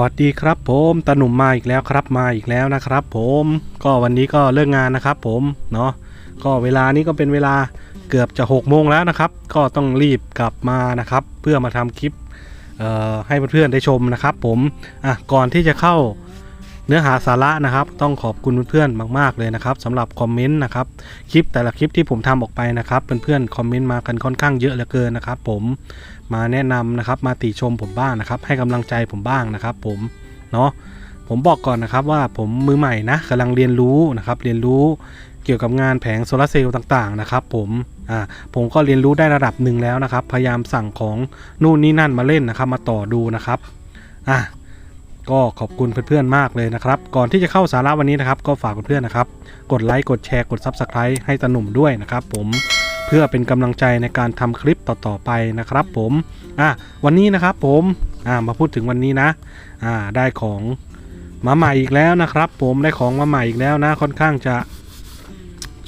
วัสดีครับผมตาหนุ่มมาอีกแล้วครับมาอีกแล้วนะครับ ผมก็วันนี้ก็เลิกงานนะครับ ผมเนาะก็เวลานี้ก็เป็นเวลาเกือบจะ6กโมงแล้วนะครับ ก็ต้องรีบกลับมานะครับ เพื่อมาทำคลิปให้เพื่อนๆได้ชมนะครับ ผมอะก่อนที่จะเข้าเนื้อหาสาระนะครับ ต้องขอบคุณเพื่อนๆมาก ๆเลยนะครับสำหรับคอมเมนต์นะครับคลิปแต่ละคลิปที่ผมทำออกไปนะครับเพื่อนๆคอมเมนต์มากันค่อนข้างเยอะเหลือเกินนะครับ ผม มาแนะนำนะครับ มาติชมผมบ้างนะครับ ให้กำลังใจผมบ้างนะครับ ผมเนาะผมบอกก่อนนะครับว่าผมมือใหม่นะกำลังเรียนรู้นะครับ เรียนรู้เกี่ยวกับงานแผงโซลาเซลล์ต่างๆนะครับ ผมอ่าผมก็เรียนรู้ได้ระดับหนึ่งแล้วนะครับ พยายามสั่งของนู่นนี่นั่นมาเล่นนะครับ มาต่อดูนะครับอะก็ขอบคุณเพื่อนๆมากเลยนะครับ ก่อนที่จะเข้าสาระวันนี้นะครับ ก็ฝากเพื่อนๆนะครับ กดไลค์กดแชร์กด Subscribe ให้ตาหนุ่มด้วยนะครับ ผม เพื่อเป็นกำลังใจในการทำคลิปต่อๆไปนะครับผมอะวันนี้นะครับผมอ่ามาพูดถึงวันนี้นะอ่าได้ของมาใหม่อีกแล้วนะครับ ผมได้ของมาใหม่อีกแล้วนะค่อนข้างจะ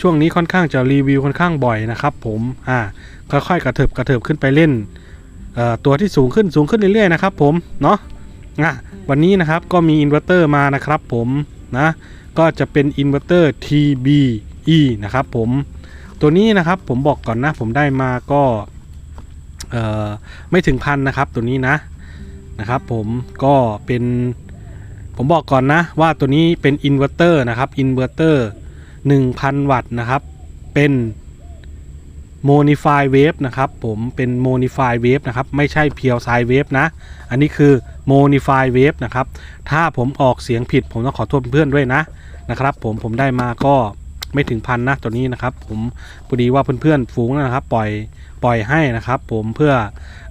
ช่วงนี้ค่อนข้างจะรีวิวค่อนข้างบ่อยนะครับ ผมอ่าค่อยๆกระเถิบกระเถิบขึ้นไปเล่นตัวที่สูงขึ้นสูงขึ้นเรื่อยๆนะครับผมเนาะอะวันนี้นะครับก็มีอินเวอร์เตอร์มานะครับผมนะก็จะเป็นอินเวอร์เตอร์ TBE นะครับผม ตัวนี้นะครับผมบอกก่อนนะ ผมได้มาก็ไม่ถึงพันนะครับตัวนี้นะนะครับ ผมก็เป็นผมบอกก่อนนะว่าตัวนี้เป็นอินเวอร์เตอร์นะครับอินเวอร์เตอร์1,000 วัตต์นะครับ เป็นโมนิฟายเวฟนะครับผมเป็นโมนิฟายเวฟนะครับ ไม่ใช่เพียวไซเวฟนะ อันนี้คือโมนิฟายเวฟนะครับ ถ้าผมออกเสียงผิดผมต้องขอโทษเพื่อนด้วยนะนะครับ ผมผมได้มาก็ ไม่ถึงพันนะตัวนี้นะครับ ผมพอดีว่าเพื่อนๆฝูงนะครับ ปล่อยปล่อยให้นะครับ ผมเพื่อ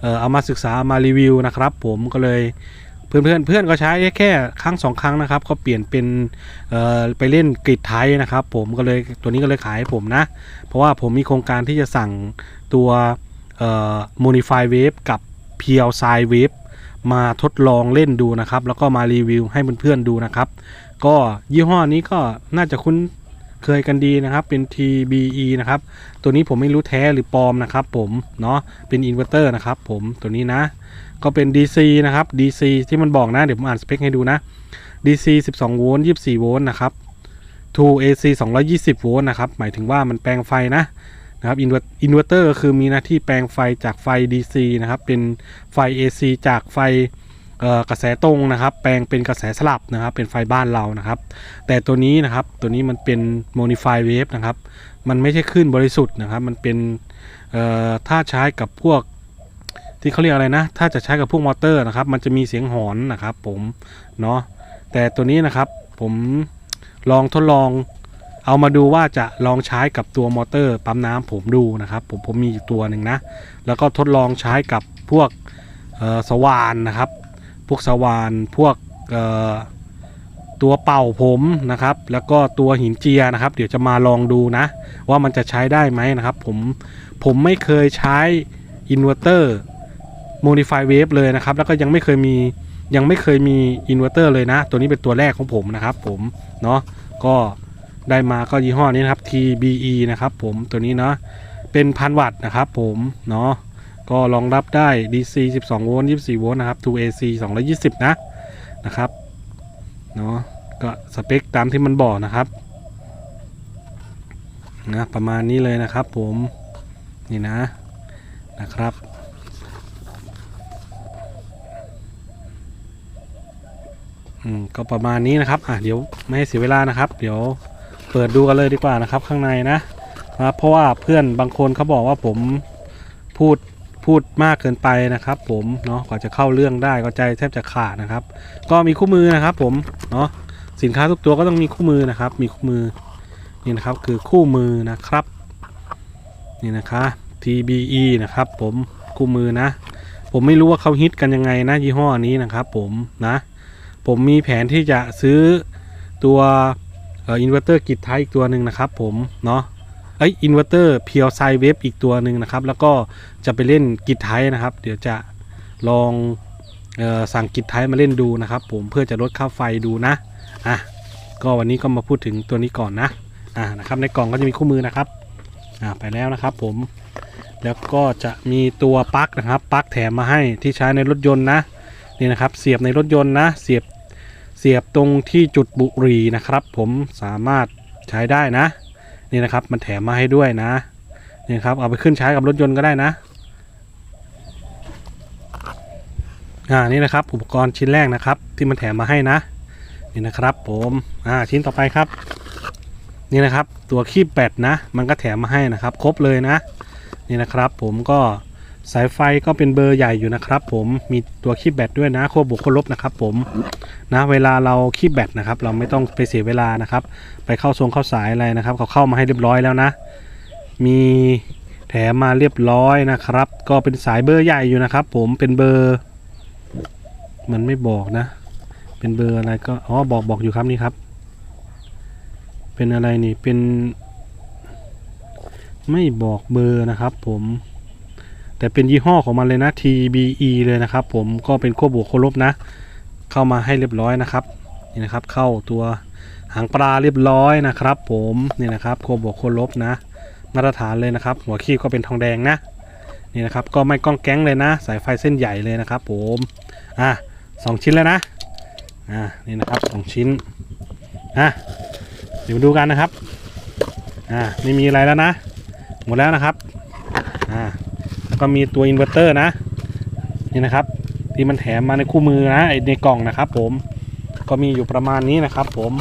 เออเอามาศึกษามารีวิวนะครับ ผมก็เลยเพื่อนเพื่อนเพื่อนก็ใช้แค่ครั้งสองครั้งนะครับ ก็เปลี่ยนเป็นไปเล่นกรีดไทยนะครับ ผมก็เลยตัวนี้ก็เลยขายให้ผมนะ เพราะว่าผมมีโครงการที่จะสั่งตัวเอ่อ Modify Wave กับ p l s i Wave มาทดลองเล่นดูนะครับ แล้วก็มารีวิวให้เพื่อนๆดูนะครับ ก็ยี่ห้อนี้ก็น่าจะคุ้น เคยกันดีนะครับ เป็น TBE นะครับ ตัวนี้ผมไม่รู้แท้หรือปลอมนะครับผม เนาะเป็นอินเวอร์เตอร์นะครับผม ตัวนี้นะ ก็เป็น DC นะครับ DC ที่มันบอกนะ เดี๋ยวผมอ่านสเปคให้ดูนะ DC 12 โวลต์ 24 โวลต์นะครับ to AC 220 โวลต์นะครับ หมายถึงว่ามันแปลงไฟนะนะครับอินเวอร์เตอร์ก็คือมีหน้าที่แปลงไฟจากไฟ DC นะครับ เป็นไฟ AC จากไฟ กระแสตรงนะครับ แปลงเป็นกระแสสลับนะครับ เป็นไฟบ้านเรานะครับ แต่ตัวนี้นะครับตัวนี้มันเป็น Modify Wave นะครับ มันไม่ใช่คลื่นบริสุทธิ์นะครับ มันเป็นถ้าใช้กับพวกที่เขาเรียกอะไรนะ ถ้าจะใช้กับพวกมอเตอร์นะครับ มันจะมีเสียงหอนนะครับผม เนาะ แต่ตัวนี้นะครับ ผมลองทดลอง เอามาดูว่าจะลองใช้กับตัวมอเตอร์ปั๊มน้ำผมดูนะครับ ผมผมมีอยู่ตัวหนึ่งนะ แล้วก็ทดลองใช้กับพวกสว่านนะครับ พวกสว่านพวกตัวเป่าผมนะครับ แล้วก็ตัวหินเจียนะครับ เดี๋ยวจะมาลองดูนะ ว่ามันจะใช้ได้ไหมนะครับ ผมผมไม่เคยใช้อินเวอร์เตอร์ Modify Wave เลยนะครับ แล้วก็ยังไม่เคยมียังไม่เคยมีอินเวอร์เตอร์เลยนะ ตัวนี้เป็นตัวแรกของผมนะครับ ผมเนาะก็ได้มาก็ยี่ห้อนี้นะครับ TBE นะครับ ผมตัวนี้เนาะเป็นพันวัตต์นะครับ ผมเนาะ ก็รองรับได้ DC 12 โวลต์ 24 โวลต์นะครับ to AC 220 นะ นะครับ เนาะก็สเปคตามที่มันบอกนะครับ นะ ประมาณนี้เลยนะครับผม นี่นะ นะครับ อืม ก็ประมาณนี้นะครับ อะ เดี๋ยวไม่ให้เสียเวลานะครับ เดี๋ยวเปิดดูกันเลยดีกว่านะครับข้างในนะนะครับเพราะว่าเพื่อนบางคนเขาบอกว่าผมพูด พูดมากเกินไปนะครับ ผมเนาะกว่าจะเข้าเรื่องได้ก็ใจแทบจะขาดนะครับ ก็มีคู่มือนะครับ ผมเนาะสินค้าทุกตัวก็ต้องมีคู่มือนะครับ มีคู่มือนี่นะครับคือคู่มือนะครับ นี่นะคะ TBE นะครับ ผมคู่มือนะ ผมไม่รู้ว่าเขาฮิตกันยังไงนะยี่ห้อนี้นะครับ ผมนะ ผมมีแผนที่จะซื้อตัวอินเวอร์เตอร์กิจไทยอีกตัวหนึ่งนะครับ ผมเนาะ ไอยอินเวอร์เตอร์เพียวไซเวฟอีกตัวหนึ่งนะครับ แล้วก็จะไปเล่นกิจไทยนะครับ เดี๋ยวจะลองออสั่งกิจไทยมาเล่นดูนะครับ ผมเพื่อจะลดค่าไฟดูนะอะก็วันนี้ก็มาพูดถึงตัวนี้ก่อนนะอ่านะครับ ในกล่องก็จะมีคู่มือนะครับอ่าไปแล้วนะครับ ผมแล้วก็จะมีตัวปลั๊กนะครับปลั๊กแถมมาให้ที่ใช้ในรถยนต์นะนี่นะครับ เสียบในรถยนต์นะ เสียบเสียบตรงที่จุดบุหรี่นะครับ ผมสามารถใช้ได้นะ นี่นะครับ มันแถมมาให้ด้วยนะนี่ครับเอาไปขึ้นใช้กับรถยนต์ก็ได้นะอ่านี่นะครับ อุปกรณ์ชิ้นแรกนะครับ ที่มันแถมมาให้นะนี่นะครับ ผมอ่าชิ้นต่อไปครับ นี่นะครับ ตัวคีบแบตนะ มันก็แถมมาให้นะครับ ครบเลยนะ นี่นะครับ ผมก็ สายไฟก็เป็นเบอร์ใหญ่อยู่นะครับ ผมมีตัวคีบแบตด้วยนะขั้วบวกขั้วลบนะครับ ผมนะเวลาเราคีบแบตนะครับ เราไม่ต้องไปเสียเวลานะครับ ไปเข้าทรงเข้าสายอะไรนะครับ เขาเข้ามาให้เรียบร้อยแล้วนะ มีแถมมาเรียบร้อยนะครับ ก็เป็นสายเบอร์ใหญ่อยู่นะครับ ผมเป็นเบอร์ มันไม่บอกนะ เป็นเบอร์อะไรก็อ๋อบอกบอกอยู่ครับนี่ครับ เป็นอะไรนี่เป็น ไม่บอกเบอร์นะครับ ผม แต่เป็นยี่ห้อของมันเลยนะ TBE เลยนะครับ ผมก็เป็นขั้วบวกขั้วลบนะ เข้ามาให้เรียบร้อยนะครับนี่นะครับ เข้าตัวหางปลาเรียบร้อยนะครับ ผมนี่นะครับขั้วบวกขั้วลบนะ มาตรฐานเลยนะครับ หัวคีบก็เป็นทองแดงนะนี่นะครับก็ไม่ก้องแก๊งเลยนะ สายไฟเส้นใหญ่เลยนะครับ ผมอะสองชิ้นแล้วนะอะนี่นะครับสองชิ้นอะเดี๋ยวดูกันนะครับอะไม่มีอะไรแล้วนะ หมดแล้วนะครับ แล้วก็มีตัวอินเวอร์เตอร์นะนี่นะครับที่มันแถมมาในคู่มือนะไอในกล่องนะครับ ผมก็มีอยู่ประมาณนี้นะครับ ผม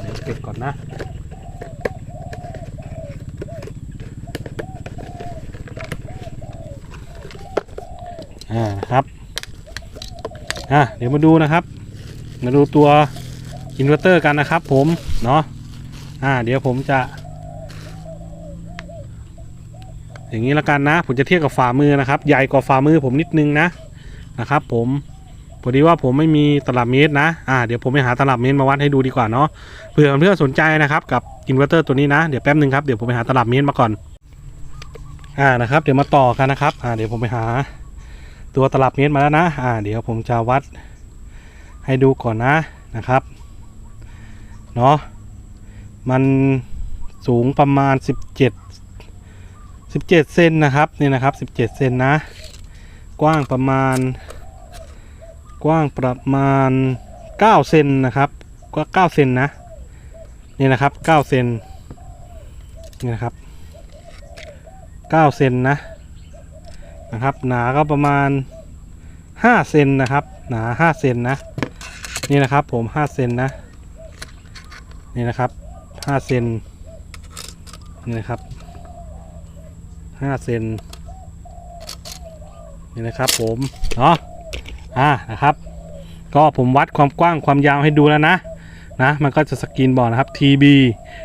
เดี๋ยวเก็บก่อนนะอ่านะครับอะเดี๋ยวมาดูนะครับ มาดูตัวอินเวอร์เตอร์กันนะครับ ผมเนาะอ่าเดี๋ยวผมจะ อย่างนี้ละกันนะ ผมจะเทียบกับฝ่ามือนะครับ ใหญ่กว่าฝ่ามือผมนิดนึงนะนะครับ ผมพอดีว่าผมไม่มีตลับเมตรนะอ่าเดี๋ยวผมไปหาตลับเมตรมาวัดให้ดูดีกว่าเนาะเผื่อเพื่อนสนใจนะครับกับอินเวอร์เตอร์ตัวนี้นะเดี๋ยวแป๊บนึงครับเดี๋ยวผมไปหาตลับเมตรมาก่อนอ่านะครับ เดี๋ยวมาต่อกันนะครับอ่าเดี๋ยวผมไปหาตัวตลับเมตรมาแล้วนะอ่าเดี๋ยวผมจะวัดให้ดูก่อนนะนะครับเนาะมันสูงประมาณ 17 17เซนนะครับนี่นะครับ17เซนนะ กว้างประมาณ กว้างประมาณ9เซนนะครับก็9เซนนะนี่นะครับ9เซนนี่นะครับ9เซนนะนะครับหนาก็ประมาณ5เซนนะครับหนา5เซนนะนี่นะครับผม5เซนนะนี่นะครับ5เซนนี่นะครับ 5เซนนี่นะครับผมเนาะอ่านะครับ ก็ผมวัดความกว้างความยาวให้ดูแล้วนะนะมันก็จะสกรีนบอกนะครับ TB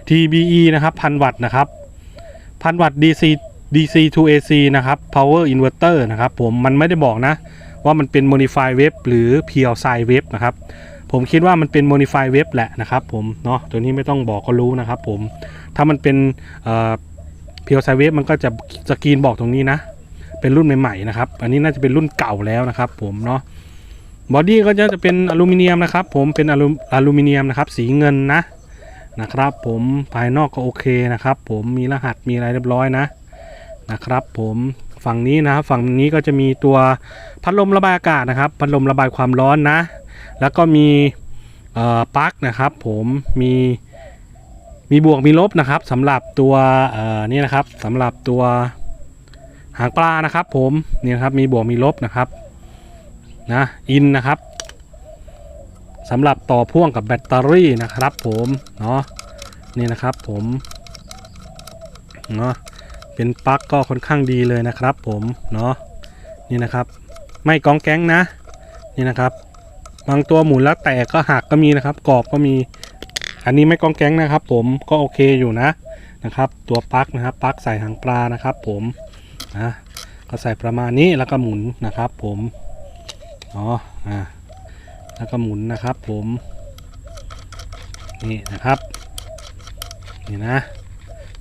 TBE นะครับพันวัตต์นะครับพันวัตต์ DC DC to AC นะครับ power inverter นะครับผมมันไม่ได้บอกนะ ว่ามันเป็น modify wave หรือ pure sine wave นะครับผมคิดว่ามันเป็น modify wave แหละนะครับผมเนาะตัวนี้ไม่ต้องบอกก็รู้นะครับผมถ้ามันเป็น เอ่อ pure sine wave มันก็จะสกรีนบอกตรงนี้นะ เป็นรุ่นใหม่ๆนะครับ อันนี้น่าจะเป็นรุ่นเก่าแล้วนะครับ ผมเนาะบอดี้ก็จะเป็นอลูมิเนียมนะครับ ผมเป็นอลูอลูมิเนียมนะครับ สีเงินนะนะครับ ผมภายนอกก็โอเคนะครับ ผมมีรหัสมีอะไรเรียบร้อยนะนะครับ ผมฝั่งนี้นะครับฝั่งนี้ก็จะมีตัวพัดลมระบายอากาศนะครับ พัดลมระบายความร้อนนะ แล้วก็มีเอ่อปลั๊กนะครับ ผมมี มีบวกมีลบนะครับสำหรับตัวนี่นะครับสำหรับตัวหางปลานะครับ ผมนี่นะครับมีบวกมีลบนะครับนะอินนะครับสำหรับต่อพ่วงกับแบตเตอรี่นะครับ ผมเนาะนี่นะครับผมเนาะเป็นปลั๊กก็ค่อนข้างดีเลยนะครับ ผมเนาะนี่นะครับ ไม่กองแก๊งนะนี่นะครับ บางตัวหมุนแล้วแตกก็หักก็มีนะครับกรอบก็มี อันนี้ไม่กองแก๊งนะครับ ผมก็โอเคอยู่นะนะครับ ตัวปลั๊กนะครับปลั๊กใส่หางปลานะครับ ผมนะก็ใส่ประมาณนี้แล้วก็หมุนนะครับ ผมอ๋ออ่าแล้วก็หมุนนะครับ ผมนี่นะครับนี่นะ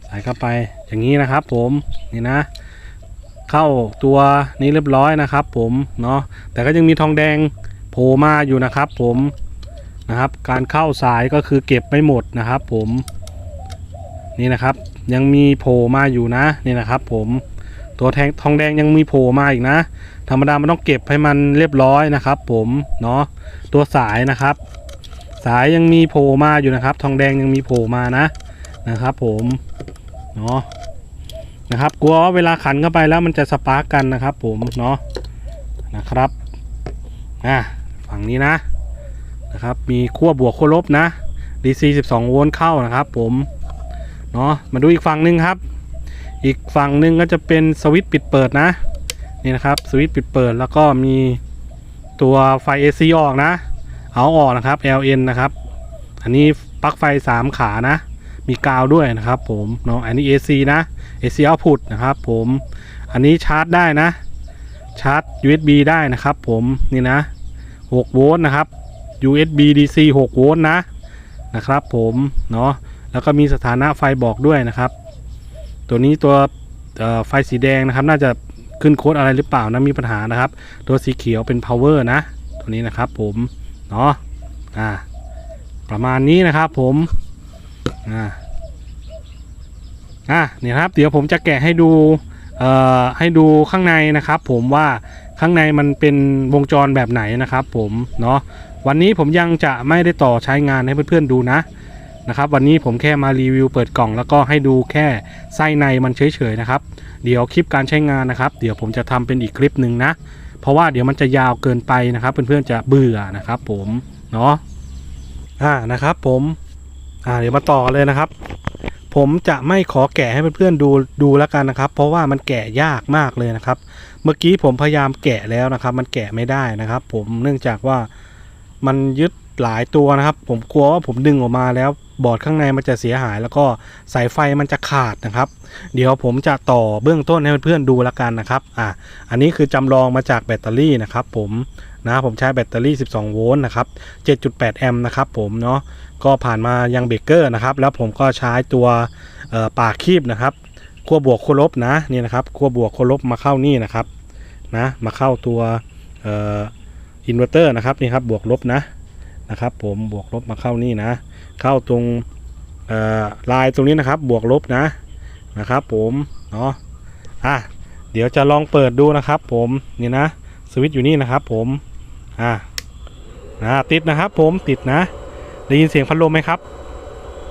ใส่เข้าไปอย่างนี้นะครับ ผมนี่นะ เข้าตัวนี้เรียบร้อยนะครับ ผมเนาะแต่ก็ยังมีทองแดงโผล่มาอยู่นะครับ ผม นะครับ การเข้าสายก็คือเก็บไม่หมดนะครับ ผมนี่นะครับ ยังมีโผล่มาอยู่นะนี่นะครับ ผมตัวแทงทองแดงยังมีโผล่มาอีกนะ ธรรมดามันต้องเก็บให้มันเรียบร้อยนะครับ ผมเนาะตัวสายนะครับ สายยังมีโผล่มาอยู่นะครับ ทองแดงยังมีโผล่มานะนะครับ ผมเนาะนะครับกลัวว่าเวลาขันเข้าไปแล้วมันจะสปาร์กกันนะครับ ผมเนาะนะครับอะฝั่งนี้นะ นะครับ มีขั้วบวกขั้วลบนะ DC 12 โวลต์เข้านะครับ ผมเนาะมาดูอีกฝั่งหนึ่งครับ อีกฝั่งหนึ่งก็จะเป็นสวิตช์ปิดเปิดนะนี่นะครับสวิตช์ปิดเปิดแล้วก็มีตัวไฟ AC ออกนะ เอาออกนะครับ LN นะครับ อันนี้ปลั๊กไฟ 3 ขานะ มีกาวด้วยนะครับผมเนาะอันนี้ AC นะ AC output นะครับ ผมอันนี้ชาร์จได้นะชาร์จ USB ได้นะครับ ผมนี่นะ6โวลต์นะครับ USB DC 6 โวลต์นะนะครับผมเนาะแล้วก็มีสถานะไฟบอกด้วยนะครับ ตัวนี้ตัวไฟสีแดงนะครับ น่าจะขึ้นโค้ดอะไรหรือเปล่านะมีปัญหานะครับ ตัวสีเขียวเป็น power นะ ตัวนี้นะครับผมเนาะอ่าประมาณนี้นะครับผมอ่าอะเนี่ยครับ เดี๋ยวผมจะแกะให้ดูเอ่อให้ดูข้างในนะครับ ผมว่าข้างในมันเป็นวงจรแบบไหนนะครับ ผมเนาะ วันนี้ผมยังจะไม่ได้ต่อใช้งานให้เพื่อนๆดูนะนะครับวันนี้ผมแค่มารีวิวเปิดกล่องแล้วก็ให้ดูแค่ไส้ในมันเฉยๆนะครับ เดี๋ยวคลิปการใช้งานนะครับ เดี๋ยวผมจะทำเป็นอีกคลิปหนึ่งนะ เพราะว่าเดี๋ยวมันจะยาวเกินไปนะครับ เพื่อนๆจะเบื่อนะครับผมเนาะอ่านะครับผมอ่าเดี๋ยวมาต่อเลยนะครับ ผมจะไม่ขอแกะให้เพื่อนๆดูดูแล้วกันนะครับ เพราะว่ามันแกะยากมากเลยนะครับ เมื่อกี้ผมพยายามแกะแล้วนะครับ มันแกะไม่ได้นะครับ ผมเนื่องจากว่า มันยึดหลายตัวนะครับ ผมกลัวว่าผมดึงออกมาแล้วบอร์ดข้างในมันจะเสียหาย แล้วก็สายไฟมันจะขาดนะครับ เดี๋ยวผมจะต่อเบื้องต้นให้เพื่อนๆดูล้วกันนะครับอะอันนี้คือจำลองมาจากแบตเตอรี่นะครับ ผมนะผมใช้แบตเตอรี่ 12 โวลต์นะครับ 7.8 แอมป์นะครับผมเนาะก็ผ่านมายังเบรกเกอร์นะครับ แล้วผมก็ใช้ตัวปากคีบนะครับขั้วบวกขั้วลบนะนี่นะครับขั้วบวกขั้วลบมาเข้านี่นะครับนะมาเข้าตัว อินเวอร์เตอร์นะครับนี่ครับบวกลบนะนะครับ ผมบวกลบมาเข้านี่นะ เข้าตรงลายตรงนี้นะครับบวกลบนะนะครับ ผมเนาะอะเดี๋ยวจะลองเปิดดูนะครับ ผมนี่นะสวิตช์อยู่นี่นะครับ ผมอะนะติดนะครับ ผมติดนะ ได้ยินเสียงพัดลมไหมครับ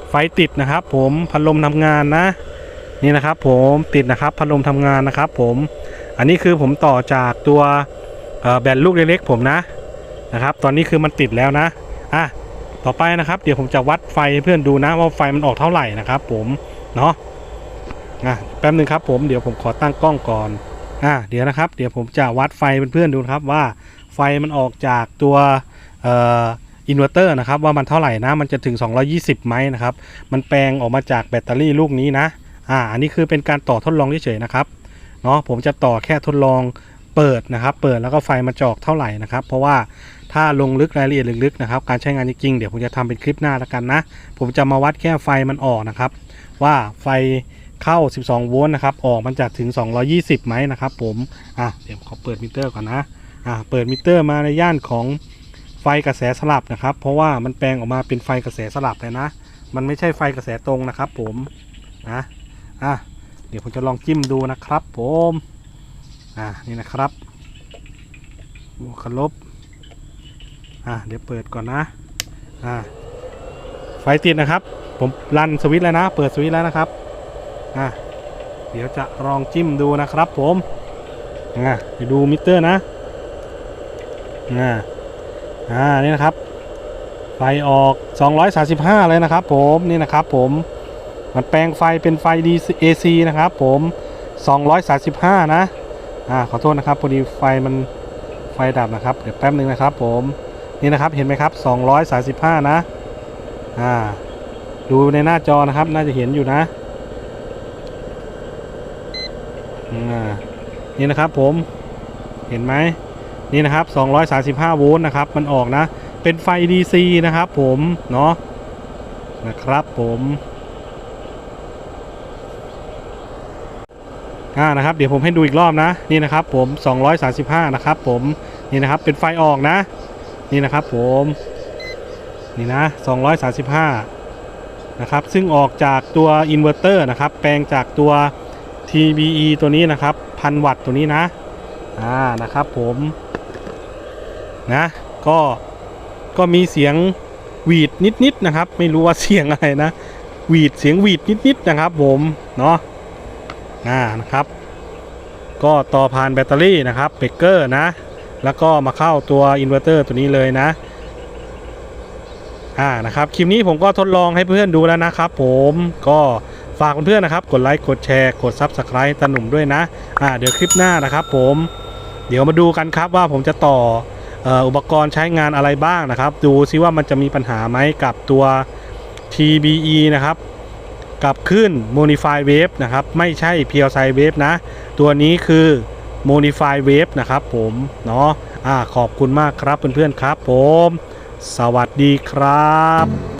ไฟติดนะครับ ผมพัดลมทำงานนะ นี่นะครับ ผมติดนะครับพัดลมทำงานนะครับ ผมอันนี้คือผมต่อจากตัว แบตลูกเล็กๆผมนะนะครับ ตอนนี้คือมันติดแล้วนะอะต่อไปนะครับ เดี๋ยวผมจะวัดไฟเพื่อนดูนะว่าไฟมันออกเท่าไหร่นะครับ ผมเนาะอะแป๊บนึงครับผมเดี๋ยวผมขอตั้งกล้องก่อนอะเดี๋ยวนะครับ เดี๋ยวผมจะวัดไฟเพื่อนๆดูครับว่าไฟมันออกจากตัวอินเวอร์เตอร์นะครับว่ามันเท่าไหร่นะมันจะถึง 220ไหมนะครับ มันแปลงออกมาจากแบตเตอรี่ลูกนี้นะอ่าอันนี้คือเป็นการต่อทดลองเฉยๆนะครับเนาะผมจะต่อแค่ทดลอง เปิดนะครับ เปิดแล้วก็ไฟมันจอกเท่าไหร่นะครับ เพราะว่าถ้าลงลึกรายละเอียดลึกๆนะครับ การใช้งานจริงๆเดี๋ยวผมจะทำเป็นคลิปหน้าแล้วกันนะ ผมจะมาวัดแค่ไฟมันออกนะครับ ว่าไฟเข้า 12 โวลต์นะครับ ออกมันจะถึง 220 ไหมนะครับ ผม อะ เดี๋ยวขอเปิดมิเตอร์ก่อนนะ อะ เปิดมิเตอร์มาในย่านของไฟกระแสสลับนะครับ เพราะว่ามันแปลงออกมาเป็นไฟกระแสสลับเลยนะ มันไม่ใช่ไฟกระแสตรงนะครับ ผม นะ อะ เดี๋ยวผมจะลองจิ้มดูนะครับ ผม อะนี่นะครับบวกกับลบอะเดี๋ยวเปิดก่อนนะอะไฟติดนะครับ ผมรันสวิตช์แล้วนะ เปิดสวิตช์แล้วนะครับอะเดี๋ยวจะลองจิ้มดูนะครับผมอะเดี๋ยวดูมิเตอร์นะอ่าอ่านี่นะครับไฟออก 235 เลยนะครับผมนี่นะครับผมมันแปลงไฟเป็นไฟ DC AC นะครับผม 235 นะ อ่าขอโทษนะครับพอดีไฟมันไฟดับนะครับเดี๋ยวแป๊บหนึ่งนะครับ ผมนี่นะครับเห็นไหมครับ235นะอ่าดูในหน้าจอนะครับ น่าจะเห็นอยู่นะอ่านี่นะครับผมเห็นไหมนี่นะครับ235โวลต์นะครับมันออกนะ เป็นไฟ DC นะครับผมเนาะนะครับผม อ่านะครับเดี๋ยวผมให้ดูอีกรอบนะนี่นะครับผม 235 นะครับผมนี่นะครับเป็นไฟออกนะ นี่นะครับผมนี่นะ 235 นะครับ ซึ่งออกจากตัวอินเวอร์เตอร์นะครับ แปลงจากตัว TBE ตัวนี้นะครับพันวัตต์ตัวนี้นะ อ่า นะครับผม นะ ก็ ก็มีเสียงหวีดนิดๆนะครับ ไม่รู้ว่าเสียงอะไรนะ หวีดเสียงหวีดนิดๆนะครับผม เนาะ อ่านะครับ ก็ต่อผ่านแบตเตอรี่นะครับเบรกเกอร์นะ แล้วก็มาเข้าตัวอินเวอร์เตอร์ตัวนี้เลยนะอ่านะครับคลิปนี้ผมก็ทดลองให้เพื่อนดูแล้วนะครับ ผมก็ฝากเพื่อนๆนะครับ กดไลค์กดแชร์กด Subscribe ตาหนุ่มด้วยนะอ่าเดี๋ยวคลิปหน้านะครับ ผมเดี๋ยวมาดูกันครับว่าผมจะต่อเอ่ออุปกรณ์ใช้งานอะไรบ้างนะครับ ดูซิว่ามันจะมีปัญหาไหมกับตัว TBE นะครับ กับขึ้น Modify Wave นะครับ ไม่ใช่ PLSI Wave นะ ตัวนี้คือ Modify Wave นะครับผมเนาะอ่าขอบคุณมากครับเพื่อนๆครับผม สวัสดีครับ